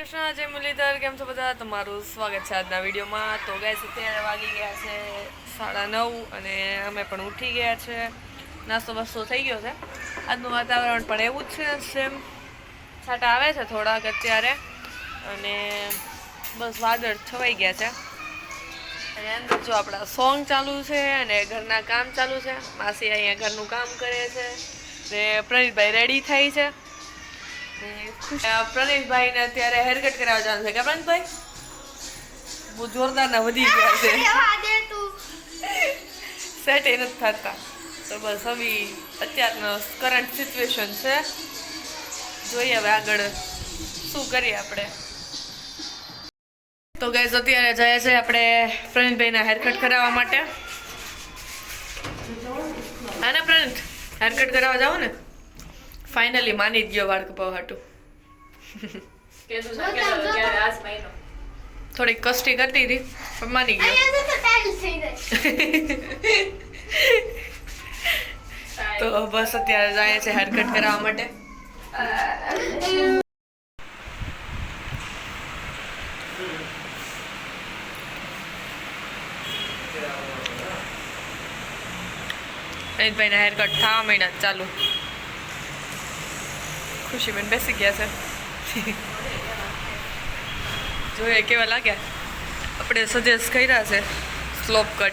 કૃષ્ણ, જય મુરલીધર, કેમ છો બધા? તમારું સ્વાગત છે આજના વિડીયોમાં. તો ગાઈસ અત્યારે વાગી ગયા છે સાડા નવ અને અમે પણ ઉઠી ગયા છે. નાસ્તો વસ્તો થઈ ગયો છે. આજનું વાતાવરણ પણ એવું જ છે સેમ છાંટા આવે છે થોડાક અત્યારે. અને બસ વાદળ છવાઈ ગયા છે. અને અંદર જો આપણા સોંગ ચાલુ છે અને ઘરના કામ ચાલુ છે. માસી અહીંયા ઘરનું કામ કરે છે. ને પ્રણીતભાઈ રેડી થાય છે. ને અ, પ્રણીતભાઈને અત્યારે હેરકટ કરાવવા જવાનું છે. કે પ્રણીતભાઈ બહુ જોરદાર ના વધી ગયા છે. સેટ એ નથી થતા. તો બસ હવે અત્યારનો કરંટ સિચ્યુએશન છે. જોઈએ હવે આગળ શું કરીએ આપણે. તો ગેસ અત્યારે જાય છે આપણે પ્રણીતભાઈના હેરકટ કરાવવા માટે. હા ને પ્રણીત હેરકટ કરાવવા જાવ ને? ફાઇનલી માની જ ગયો વાળ કપાવા હાટું થોડીક કષ્ટી કરતી હતી પણ માની ગયો. તો બસ અત્યારે જાય છે હેરકટ કરાવવા માટે. રહીતભાઈના હેરકટ થવા મહિના ચાલુ. ખુશીબેન બેસી ગયા છે. જોઈએ, કેવા લાગ્યા? આપણે સજેસ્ટ કર્યા છે સ્લોપ કટ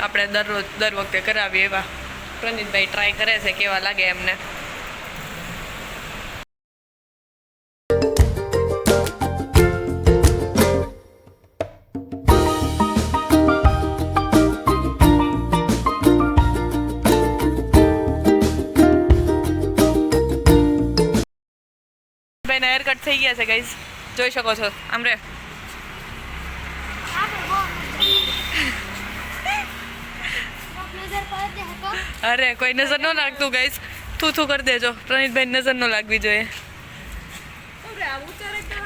આપણે દરરોજ, દર વખતે કરાવીએ એવા. પ્રનીતભાઈ ટ્રાય કરે છે, કેવા લાગે એમને? થઈ ગયા છે ગાઈઝ જોઈ શકો છો. આમ રે અરે કોઈ નજર ન લાગતું ગાઈઝ થૂ થૂ કરી દેજો. પ્રણીતભાઈ નજર ન લાગવી જોઈએ.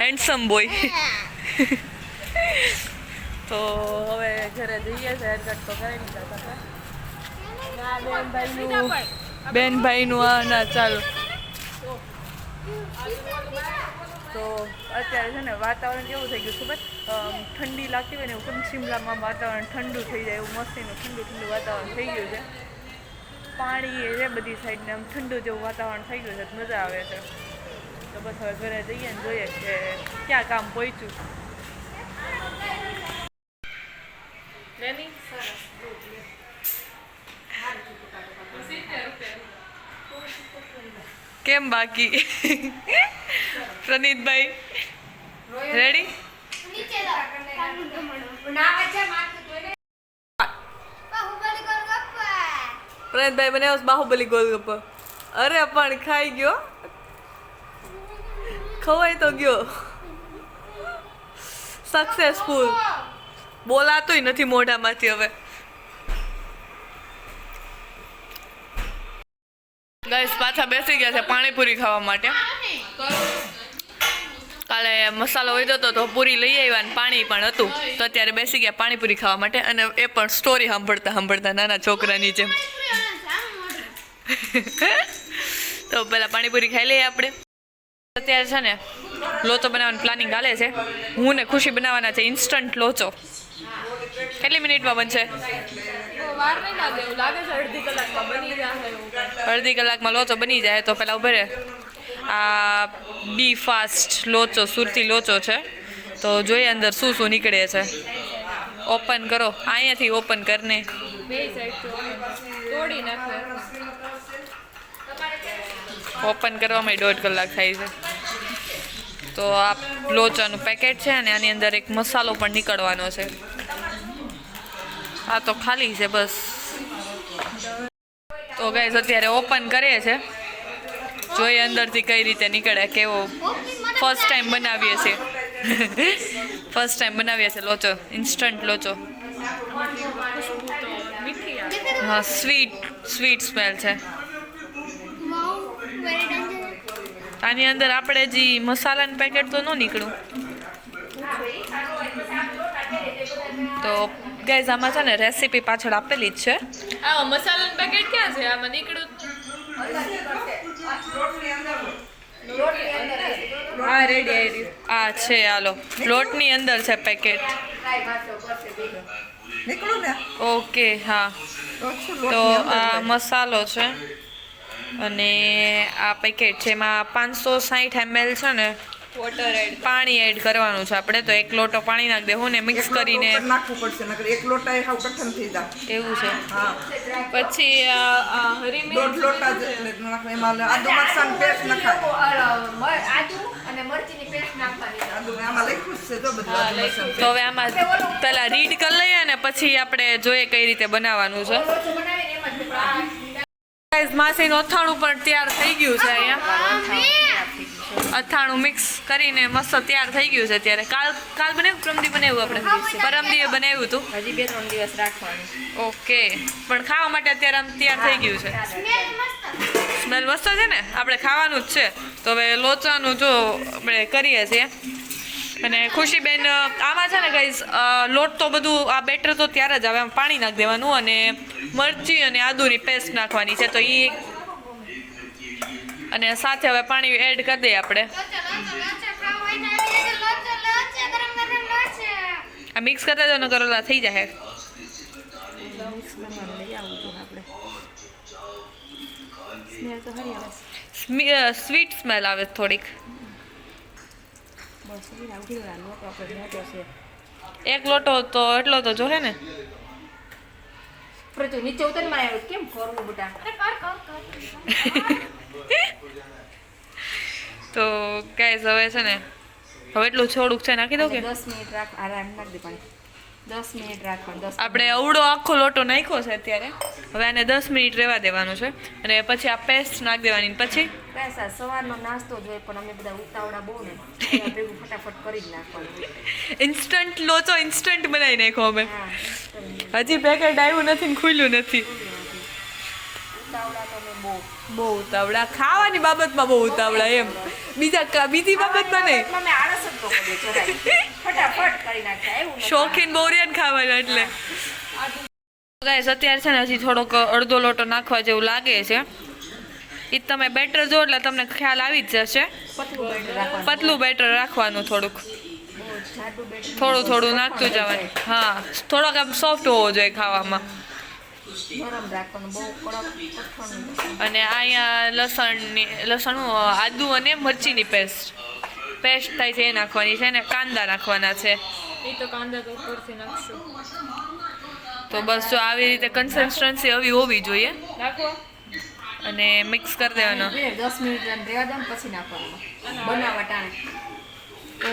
હેન્ડસમ બોય તો હવે ઘરે જઈએ છે હેરકટ તો કરી દીધા બેનભાઈનું બેનભાઈનું આ ના ચાલો. તો અત્યારે છે ને વાતાવરણ કેવું થઈ ગયું ખબર? ઠંડી લાગતી હોય ને એવું કેમ શિમલામાં વાતાવરણ ઠંડુ થઈ જાય એવું મસ્તીનું ઠંડુ ઠંડુ વાતાવરણ થઈ ગયું છે. પાણી એ છે બધી સાઈડને આમ ઠંડુ જેવું વાતાવરણ થઈ ગયું છે તો મજા આવે છે. તો બસ હવે ઘરે જઈએ ને જોઈએ કે ક્યાં કામ પહોંચ્યું. કેમ બાકી? પ્રનીતભાઈ. રેડી પ્રનીતભાઈ મને બાહુબલી ગોલગપ્પા. અરે પણ ખાઈ ગયો. ખવાઈ તો ગયો. સક્સેસફુલ બોલાતોય નથી મોઢામાંથી હવે. ગાઈસ પાછા બેસી ગયા છે પાણીપુરી ખાવા માટે. કાલે મસાલો વધ્યો તો પૂરી લઈ આવ્યા અને પાણી પણ હતું. તો અત્યારે બેસી ગયા પાણીપુરી ખાવા માટે અને એ પણ સ્ટોરી સાંભળતા સાંભળતા નાના છોકરાની જેમ. તો પહેલાં પાણીપુરી ખાઈ લઈએ આપણે. અત્યારે છે ને લોચો બનાવવાનું પ્લાનિંગ હાલે છે. હું ને ખુશી બનાવવાના છે ઇન્સ્ટન્ટ લોચો. કેટલી મિનિટમાં બનશે? અડધી કલાકમાં લોચો બની જાય તો પહેલાં ઉભે રહે. આ બી ફાસ્ટ લોચો, સુરતી લોચો છે. તો જોઈએ અંદર શું શું નીકળે છે. ઓપન કરો. અહીંયાથી ઓપન કરીને. ઓપન કરવામાં દોઢ કલાક થાય છે. તો આ લોચાનું પેકેટ છે અને આની અંદર એક મસાલો પણ નીકળવાનો છે. આ તો ખાલી છે બસ. તો ગાઈઝ અત્યારે ઓપન કરે છે. જોઈએ અંદરથી કઈ રીતે નીકળે, કેવો ફર્સ્ટ ટાઈમ બનાવીએ છીએ ફર્સ્ટ ટાઈમ બનાવીએ છીએ લોચો ઇન્સ્ટન્ટ લોચો હા સ્વીટ સ્વીટ સ્મેલ છે. આની અંદર આપણે જે મસાલાનું પેકેટ તો ન નીકળ્યું. તો ગાઈઝ આમાં છે ને રેસીપી પાછળ આપેલી જ છે. આ મસાલાનું પેકેટ ક્યાં છે? આમાં અંદર હા રેડી આ છે હાલો. લોટની અંદર છે પેકેટ ઓકે હા. તો આ મસાલો છે. અને આ પેકેટ છે એમાં પાંચસો સાઠ એમએલ છે ને વોટર એડ પાણી એડ કરવાનું છે. આપણે તો એક લોટો પાણી નાખી દેવું ને મિક્સ કરીને. નાખવું પડશે એક લોટા એવું છે. હા. પછી આ આ હરી મિર્ચ દોઢ લોટા જેટલે એમાં આદુ મરચાંની પેસ્ટ નખાય આદુ અને મરચીની પેસ્ટ નાખવાની. આદુ આમાં લખ્યું છે જો બધું તો હવે આમાં પેલા રીડ કરી લઈએ ને પછી આપણે જોઈએ કઈ રીતે બનાવવાનું છે. માસી માસીનું અથાણું પણ તૈયાર થઈ ગયું છે અહીંયા. અથાણું મિક્સ કરીને મસ્ત તૈયાર થઈ ગયું છે ત્યારે કાલ કાલ બનાવ્યું? પરમદી બનાવ્યું આપણે? પરમદીએ બનાવ્યું હતું. હજી બે ત્રણ દિવસ રાખવાનું. ઓકે. પણ ખાવા માટે અત્યારે આમ તૈયાર થઈ ગયું છે. સ્મેલ મસ્ત. છે ને? આપણે ખાવાનું જ છે. તો હવે લોચાનું જો આપણે કરીએ છીએ. અને ખુશીબેન આમાં છે ને ગાઈઝ લોટ તો બધું આ બેટર તો ત્યારે જ આવે આમ પાણી નાખી દેવાનું અને મરચી અને આદુની પેસ્ટ નાખવાની છે. તો એ અને સાથે હવે પાણી એડ કરી દઈએ આપણે. આ મિક્સ કરતા જાઓ નકર ઓલા થઈ જાય સ્વીટ સ્મેલ આવે થોડીક. એક લોટો તો એટલો તો જોહે ને. નીચે ઉતર કેમ કરવું બેટા? તો ગાઈસ હવે છે ને હવે એટલું થોડુંક છે નાખી દો કે? દસ મિનિટ રાખ આરામ નાખ દે પાણી. દસ મિનિટ રાખવાનું દસ આપણે અવડો આખો લોટો નાખ્યો છે અત્યારે. હવે આને દસ મિનિટ રહેવા દેવાનું છે. અને પછી આ પેસ્ટ નાખી દેવાની પછી? પૈસા સવારનો નાસ્તો જોઈએ પણ અમે બધા ઉતાવળા બહુ ને ભેગું ફટાફટ કરી જ નાખવાનું. ઇન્સ્ટન્ટ લોચો ઇન્સ્ટન્ટ બનાવી નાખ્યો અમે. હજી પેકેટ આવ્યું નથી ને ખુલ્યું નથી. બહુ. બહુ ઉતાવળા. ખાવાની બાબતમાં બહુ ઉતાવળા એમ. બીજા બીજી બાબતમાં નહીં. શોખીન બોરિયન ખાવાના એટલે. ગાઈસ અત્યારે છે ને હજી થોડોક અડધો લોટો નાખવા જેવું લાગે છે. એ તમે બેટર જો એટલે તમને ખ્યાલ આવી જ જશે. પતલું બેટર રાખવાનું થોડુંક. બહુ થોડું થોડું નાખતું જવાનું. હા થોડોક આમ સોફ્ટ હોવો જોઈએ ખાવામાં. નરમ રાખવાનું બહુ કડક અને અહીંયા લસણની લસણ આદુ અને મરચીની પેસ્ટ. પેસ્ટ થાય છે એ નાખવાની છે ને કાંદા નાખવાના છે. એ તો કાંદા તો ઉપરથી નાખશું. તો બસ જો આવી રીતે કન્સિસ્ટન્સી આવી હોવી જોઈએ. નાખો. અને મિક્સ કરી દેવાનો. દસ મિનિટ એમ રહેવા દો પછી નાખવાનું. બનાવવા ટાણે.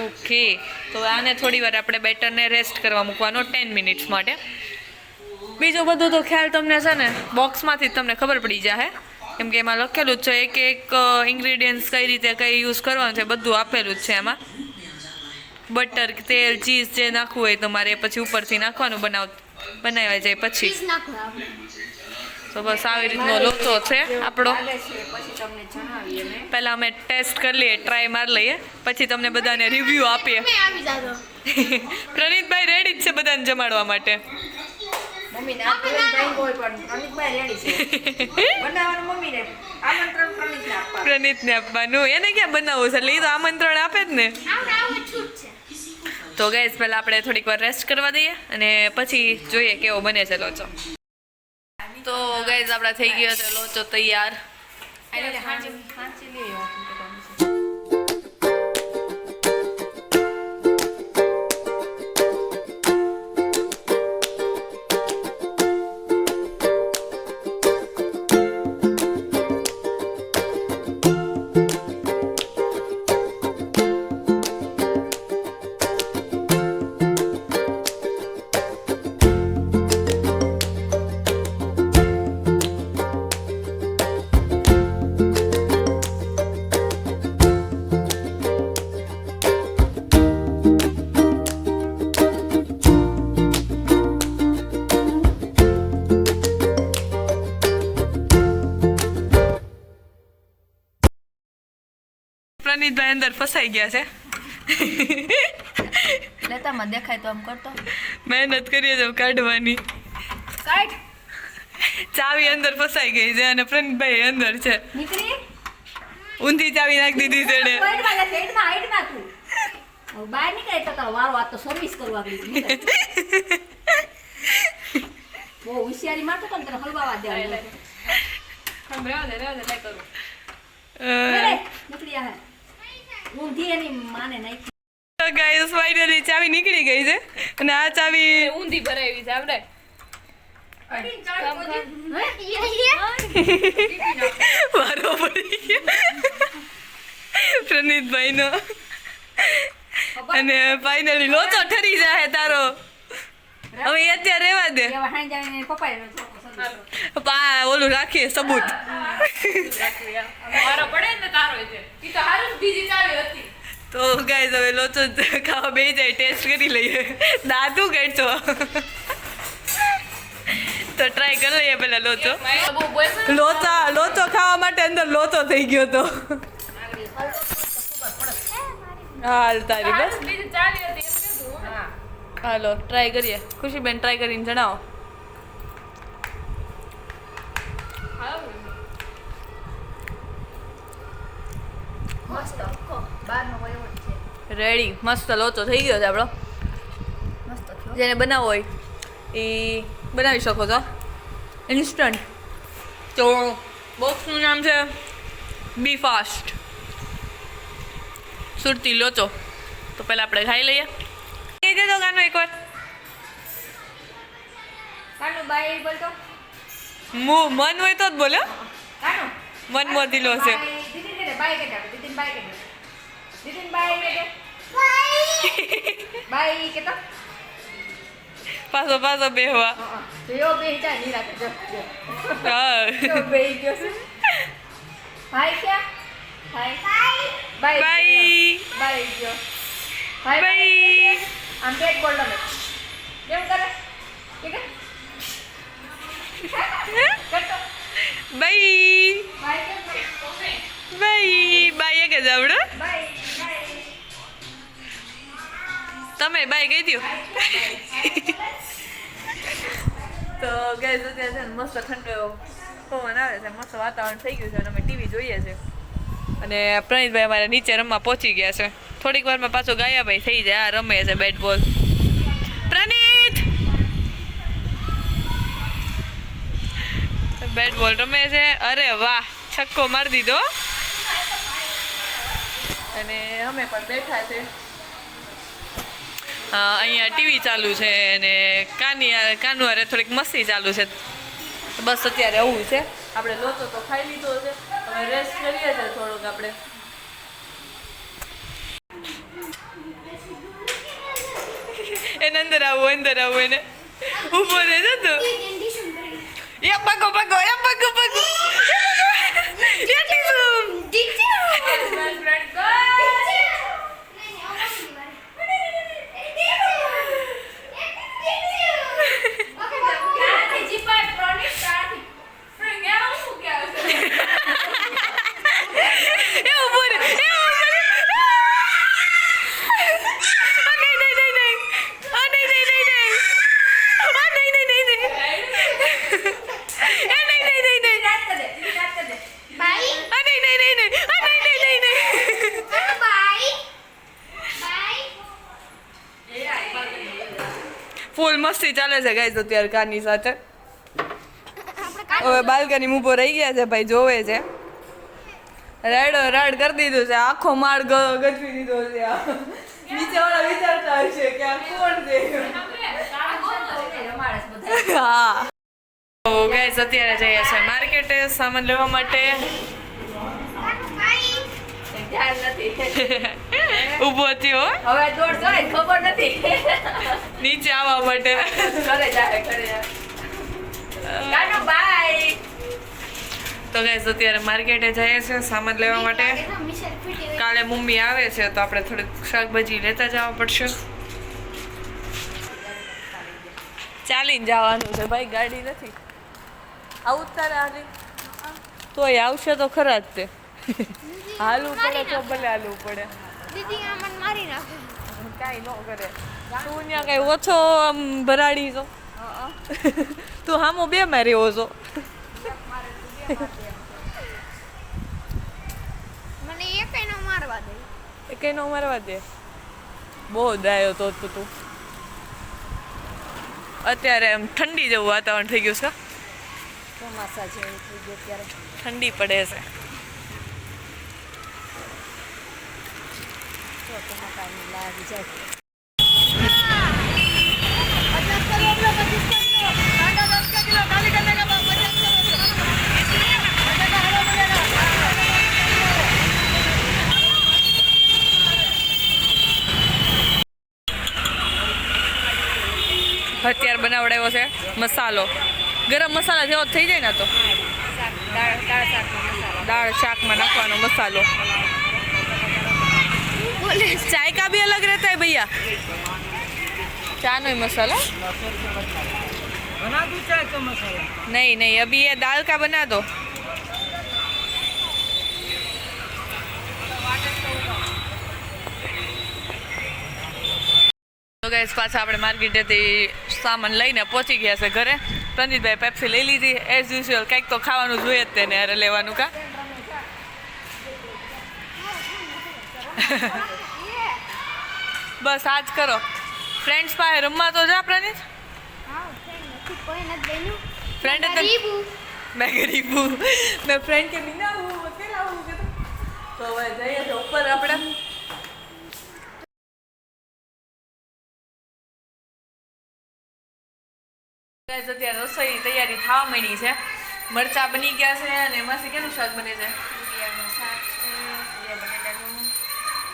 ઓકે તો આને થોડી વાર આપણે બેટરને રેસ્ટ કરવા મૂકવાનો ટેન મિનિટ્સ માટે. બીજું બધું તો ખ્યાલ તમને છે ને બોક્સમાંથી જ તમને ખબર પડી જાય કેમ કે એમાં લખેલું જ છે એક એક ઇન્ગ્રીડિયન્ટ્સ કઈ રીતે કઈ યુઝ કરવાનું છે બધું આપેલું જ છે એમાં. બટર તેલ ચીઝ જે નાખવું હોય તમારે પછી ઉપરથી નાખવાનું બનાવ બનાવ્યા જાય પછી. તો બસ આવી રીતનો લોચો છે આપણો. પહેલાં અમે ટેસ્ટ કરી લઈએ ટ્રાય મારી લઈએ પછી તમને બધાને રિવ્યૂ આપીએ. પ્રનીતભાઈ રેડી જ છે બધાને જમાડવા માટે. મમ્મી ના ભાઈ હોય પણ પ્રણીતભાઈ રેડી છે. બનાવવાનું મમ્મીને આમંત્રણ પ્રણીતને આપવાનું. પ્રનીતને આપવાનું. એને ક્યાં બનાવવું છે? એટલે એ તો આમંત્રણ આપે જ ને. તો ગેસ પહેલાં આપણે થોડીક વાર રેસ્ટ કરવા દઈએ અને પછી જોઈએ કેવો બને છે લોચો. તો ગેસ આપણા થઈ ગયો છે લોચો તૈયાર. પ્રનીતભાઈ અંદર ફસાઈ ગયા છે લેતામાં દેખાય તો આમ કરતો મહેનત કરીએ છે કાઢવાની કાઢ ચાવી અંદર ફસાઈ ગઈ છે અને પ્રનીતભાઈ અંદર છે નીકળી ઊંધી ચાવી નાખી દીધી છે તું. બહાર નીકળે તો તારો વારો આ તો સર્વિસ કરવા ગઈ બહુ હોશિયારી મારતો તો તને હલવાવા દે લે. રહેવા દે રહેવા દે લે કરું નીકળી આ ઊંધી એની માને નાખી. ગાઈસ ફાઇનલી ચાવી નીકળી ગઈ છે. અને આ ચાવી ઊંધી ભરાવી છે આપણે મારો પડી ગયો. પ્રનીતભાઈ નો અને ફાઇનલી લોચો ઠરી જાય તારો. હવે અત્યારે રહેવા દે. એવા પા ઓલું રાખીએ સબૂત. છે તો ગાઈસ હવે લોચો ખાવા બે જાય ટેસ્ટ કરી લઈએ. દાદુ કહેતો તો ટ્રાય કરી લઈએ પેલા લોચો. લોચા લોચો ખાવા માટે અંદર લોચો થઈ ગયો તો. હાલ તારી બસ. હાલો ટ્રાય કરીએ. ખુશીબેન ટ્રાય કરીને જણાવો હારું. મસ્ત બહારનો કોઈ એવો જ છે રેડી મસ્ત લોચો થઈ ગયો છે આપણો. જેને બનાવવો હોય એ બનાવી શકો છો. ઇન્સ્ટન્ટ તો બોક્સનું નામ છે બી ફાસ્ટ સુરતી લોચો. તો પહેલાં આપણે ખાઈ લઈએ. કહી દેજો ગાનું એકવાર. મન હોય તો જ બોલે હો. કાનુ મન મોતીલો છે. બાઈ, દીદીન કે બાઈ કે બાઈ કે બાઈ કે. બાઈ કે તો પાછો પાછો બેહવા એવો બેહી જાય નિરાંતે, જો, જો. હા બેહી ગયો છે. ભાઈ ક્યાં? ભાઈ. બાઈ બાય બાઈ ગયો. ભાઈ બાય આમ પેટ બોલ રમે. કેમ કરે? કે કે? બાઈ કેમ કરે? બાય બાય કે જાવડો. તમે બાય કહી દો તો ગેસ અત્યારે છે ને મસ્ત ઠંડો પવન આવે છે, મસ્ત વાતાવરણ થઈ ગયું છે અને અમે ટીવી જોઈએ છે. અને પ્રણીતભાઈ અમારે નીચે રમવા પહોંચી ગયા છે. થોડીક વારમાં પાછો ગાયાભાઈ થઈ જાય, આ રમે છે બેટ બોલ પ્રણીત બેટ બોલ રમે છે. અરે વાહ, છક્કો મારી દીધો. અને અમે પણ બેઠા છે. અહીંયા ટીવી ચાલુ છે અને કાની કાનુઆરે થોડીક મસ્તી ચાલુ છે. બસ અત્યારે આવું છે. આપણે લોચો તો ખાઈ લીધો છે. હવે રેસ્ટ કરીએ છીએ થોડુંક આપણે. એને અંદર આવું અંદર આવું એને. ઊભો રહે છે તું. એ પગો પગો એ પગો પગો એ ટીસુ એ ઊભો રહે એ ઊભો રહે આ નહીં નહીં નહીં નહીં આ નહીં નહીં નહીં નહીં આ નહીં નહીં નહીં નહીં એ નહીં નહીં નહીં નહીં રાત કર દે, દીદી રાત કર દે. આ નહીં નહીં નહીં નહીં આ નહીં નહીં નહીં નહીં ફૂલ મસ્તી ચાલે છે ગાઈઝ અત્યારે કારની સાથે. હવે બાલ્કની ઊભો રહી ગયા છે ભાઈ જોવે છે. રાડ રાડ કરી દીધું છે આખો માળ ગજવી દીધો છે. નીચે વાળા વિચારતા હશે કે આ કોણ છે. હા. ગાઈઝ અત્યારે જઈએ છે માર્કેટે સામાન લેવા માટે. ધ્યાન નથી. ઊભો થયો હવે દોડતો જાય ખબર નથી. નીચે આવવા માટે. ઘરે જાય ઘરે જાય. બાય તો ગાઈઝ અત્યારે માર્કેટે જઈએ છે સામાન લેવા માટે. કાલે મમ્મી આવે છે તો આપણે થોડીક શાકભાજી લેતા જવા પડશે. ચાલીને જવાનું છે ભાઈ ગાડી નથી. આવું જ તારે આવી તોય આવશે તો ખરા જ તે. હાલવું પડે તો ભલે હાલવું પડે. દીદી આ મને મારી નાખે. કાંઈ ન કરે. તું ત્યાં કાંઈ ઓછો આમ ભરાડી છો. તું હામો બે માં રહ્યો છો કઈ નો મારવા દે. બહુ ડાયો તો તું. અત્યારે એમ ઠંડી જેવું વાતાવરણ થઈ ગયું છે. ચોમાસા જેવું થઈ ગયું અત્યારે. ઠંડી પડે છે. છો ટમાટાની લાવી બનાવડાવ્યો છે મસાલો. ગરમ મસાલા જેવો થઈ જાય ને તો. દાળ શાકમાં નાખવાનો મસાલો. चाय का भी अलग रहता है भैया? चाय नहीं, मसाला? बना दूँ चाय का मसाला नहीं नहीं, अभी ये दाल का बना दो। પાછા આપણે માર્કેટેથી સામાન લઈને પહોંચી ગયા છે ઘરે. પ્રનીતભાઈ પેપ્સી લઈ લીધી. એઝ યુઝ્યુઅલ કંઈક તો ખાવાનું જોઈએ જ તેને અરે લેવાનું કા? બસ આજ કરો. ફ્રેન્ડ્સ પાસે રમવા તો જા પ્રનીત. ફ્રેન્ડ મેં ગરીબુ. મેં ફ્રેન્ડ કે મીના હું કેલા તો. હવે જઈએ ઉપર આપણે. અત્યારે રસોઈ તૈયારી થવા મળી છે. મરચા બની ગયા છે અને એમાંથી કેનું શાક બને છે?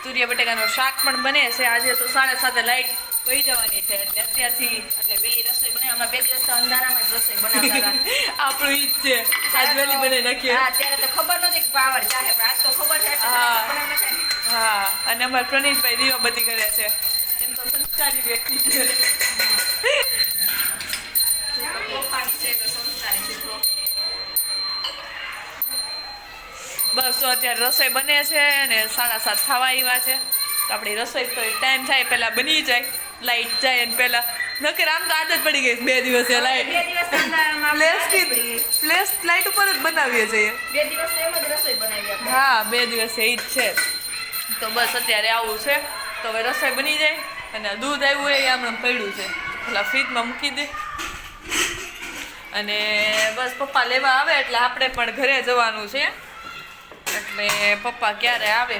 તુરિયા બટેકાનું શાક પણ બને છે. આજે તો સાડા સાતે લાઈટ વહી જવાની છે. એટલે અત્યારથી એટલે વેલી રસોઈ બને હમણાં બે દિવસ અંધારામાં જ રસોઈ બનાવતા આપણું ઈ જ છે. આજ વહેલી બને નાખીએ. હા ત્યારે તો ખબર નહોતી કે પાવર ચાલે પણ આજ તો ખબર છે. હા. હા અને અમારા પ્રનીતભાઈ બધી કરે છે. એમ તો સંસ્કારી વ્યક્તિ છે તો બસ અત્યારે રસોઈ બને છે અને સાડા સાત ખાવા આવ્યા છે. તો આપણી રસોઈ તો ટાઈમ થાય પહેલાં બની જાય લાઈટ જાય ને પહેલાં નકર આમ તો આદત પડી ગઈ બે દિવસે લાઈટ દિવસ પ્લેસ લાઈટ ઉપર જ બનાવીએ છીએ. બે દિવસ એમ જ રસોઈ બનાવી હા બે દિવસે એ જ છે. તો બસ અત્યારે આવું છે. તો હવે રસોઈ બની જાય અને દૂધ આવ્યું હોય એ હમણાં પડ્યું છે. પેલા ફ્રીજમાં મૂકી દે. અને બસ પપ્પા લેવા આવે એટલે આપણે પણ ઘરે જવાનું છે. એટલે પપ્પા ક્યારે આવે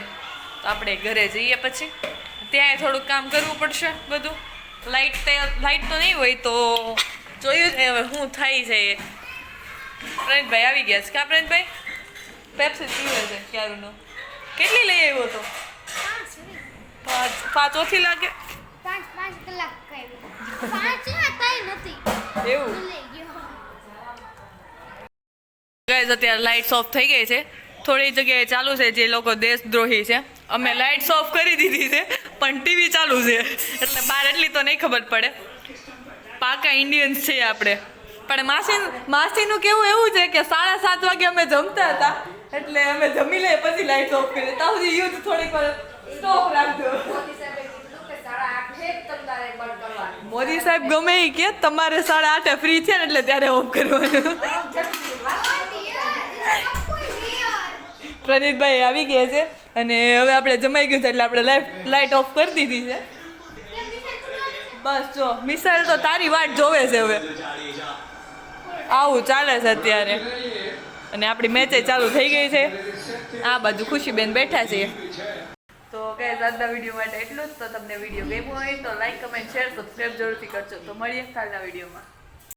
તો આપણે ઘરે જઈએ પછી. ત્યાં થોડુંક કામ કરવું પડશે બધું. લાઇટ લાઇટ લાઈટ તો નહીં હોય તો જોયું છે હવે શું થાય છે એ. આવી ગયા છે કા પ્રેમભાઈ પેપ્સી પીવે છે ક્યારનો? કેટલી લઈ આવ્યો તો? પાંચ. પાંચ પાંચ લાગે? પાંચ પાંચ કલાક પાંચ નથી. એવું? ગાઈઝ અત્યારે લાઇટ્સ ઓફ થઈ ગઈ છે. થોડી જગ્યાએ ચાલુ છે જે લોકો દેશદ્રોહી છે. અમે લાઇટ્સ ઓફ કરી દીધી છે, પણ ટીવી ચાલુ છે. એટલે બહાર એટલી તો નહીં ખબર પડે. પાકા ઇન્ડિયન્સ છીએ આપણે. પણ માસી માસીનું કેવું એવું છે કે સાડા સાત વાગે અમે જમતા હતા. એટલે અમે જમી લઈએ, પછી લાઇટ્સ ઓફ કરી ત્યાં સુધી યુદ્ધ થોડીક વાર સ્ટોપ રાખજો. મોદી સાહેબ ગમે એ કે, તમારે સાડા આઠે ફ્રી છે ને એટલે ત્યારે ઓફ કરવાનું. પ્રનીતભાઈ આવી ગયા છે અને હવે આપણે જમાઈ ગયું છે એટલે આપણે લાઈટ લાઇટ ઓફ કરી દીધી છે. બસ જો મિસાઇલ તો તારી વાટ જોવે છે હવે. આવું ચાલે છે અત્યારે. અને આપણી મેચે ચાલુ થઈ ગઈ છે. આ બાજુ ખુશીબેન બેઠા છે. તો ગાઈઝ આજના વીડિયો માટે એટલું જ. તો તમને વીડિયો ગમ્યો હોય તો લાઈક કમેન્ટ શેર સબસ્ક્રાઈબ જરૂરથી કરજો. તો મળીએ કાલના વિડીયોમાં